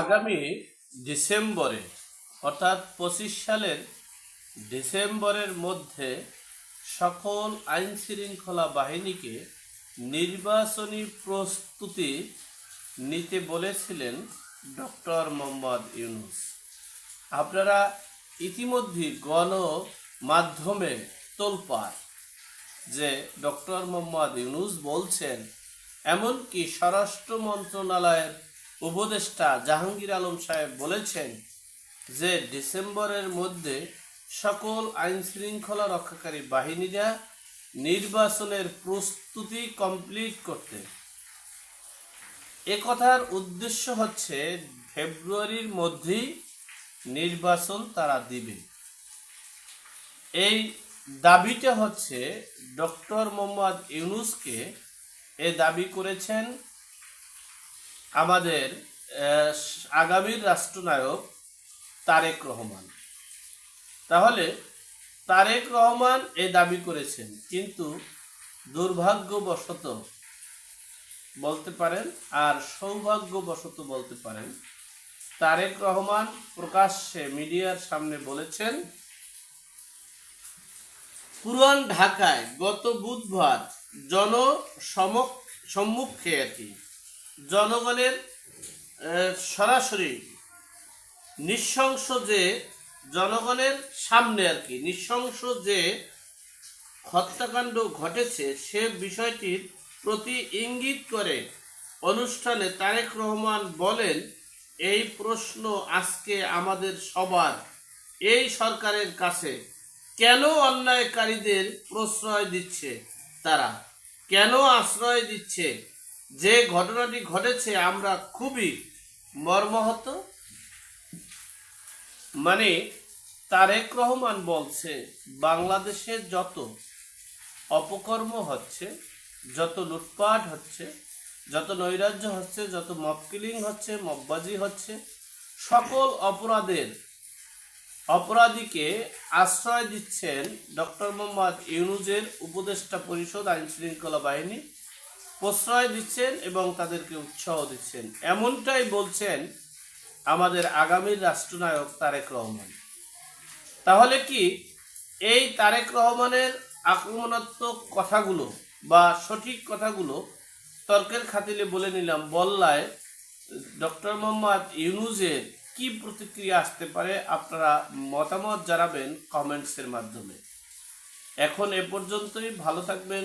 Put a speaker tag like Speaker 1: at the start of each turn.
Speaker 1: আগামী ডিসেম্বরে, অর্থাৎ পঁচিশ সালের ডিসেম্বরের মধ্যে সকল আইন শৃঙ্খলা বাহিনীকে নির্বাচনী প্রস্তুতি নিতে বলেছিলেন ডক্টর মোহাম্মদ ইউনুস। আপনারা ইতিমধ্যে গণ মাধ্যমে তোলপাড় যে ডক্টর মোহাম্মদ ইউনুস বলছেন, এমনকি স্বরাষ্ট্র মন্ত্রণালয়ের উপদেষ্টা জাহাঙ্গীর আলম সাহেব বলেছেন যে ডিসেম্বরের মধ্যে সকল আইন শৃঙ্খলা রক্ষাকারী বাহিনীরা নির্বাচনের প্রস্তুতি কমপ্লিট করতে। এ কথার উদ্দেশ্য হচ্ছে ফেব্রুয়ারির মধ্যেই নির্বাচন তারা দিবে। এই দাবিটা হচ্ছে ডক্টর মোহাম্মদ ইউনুসকে এ দাবি করেছেন আমাদের আগামীর রাষ্ট্রনায়ক তারেক রহমান। তাহলে তারেক রহমান এ দাবি করেছেন, কিন্তু দুর্ভাগ্যবশত বলতে পারেন আর সৌভাগ্যবশত বলতে পারেন, তারেক রহমান প্রকাশ্যে মিডিয়ার সামনে বলেছেন পুরান ঢাকায় গত বুধবার জন সম্মুখে জনগণের সরাসরি নৃশংস যে জনগণের সামনে আর কি, নৃশংস যে হত্যাকাণ্ড ঘটেছে সে বিষয়টির প্রতি ইঙ্গিত করে অনুষ্ঠানে তারেক রহমান বলেন, এই প্রশ্ন আজকে আমাদের সবার, এই সরকারের কাছে। কেন অন্যায়কারীদের প্রশ্রয় দিচ্ছে তারা? কেন আশ্রয় দিচ্ছে যে ঘটনাটি ঘটেছে, আমরা খুবই মর্মাহত। মানে তারেক রহমান বলছে, বাংলাদেশে যত অপকর্ম হচ্ছে, যত লুটপাট হচ্ছে, যত নৈরাজ্য হচ্ছে, যত মব কিলিং হচ্ছে মববাজি হচ্ছে, সকল অপরাধের অপরাধীকে আশ্রয় দিচ্ছেন ডক্টর মোহাম্মদ ইউনুজের উপদেষ্টা পরিষদ আইন শৃঙ্খলা বাহিনী। প্রশ্রয় দিচ্ছেন এবং তাদেরকে উৎসাহ দিচ্ছেন। এমনটাই বলছেন আমাদের আগামীর রাষ্ট্রনায়ক তারেক রহমান। তাহলে কি এই তারেক রহমানের আক্রমণাত্মক কথাগুলো বা সঠিক কথাগুলো তর্কের খাতিলে বলে নিলাম বল্লায় ডক্টর মোহাম্মদ ইউনুজের কি প্রতিক্রিয়া আসতে পারে আপনারা মতামত জানাবেন কমেন্টসের মাধ্যমে। এখন এ পর্যন্তই, ভালো থাকবেন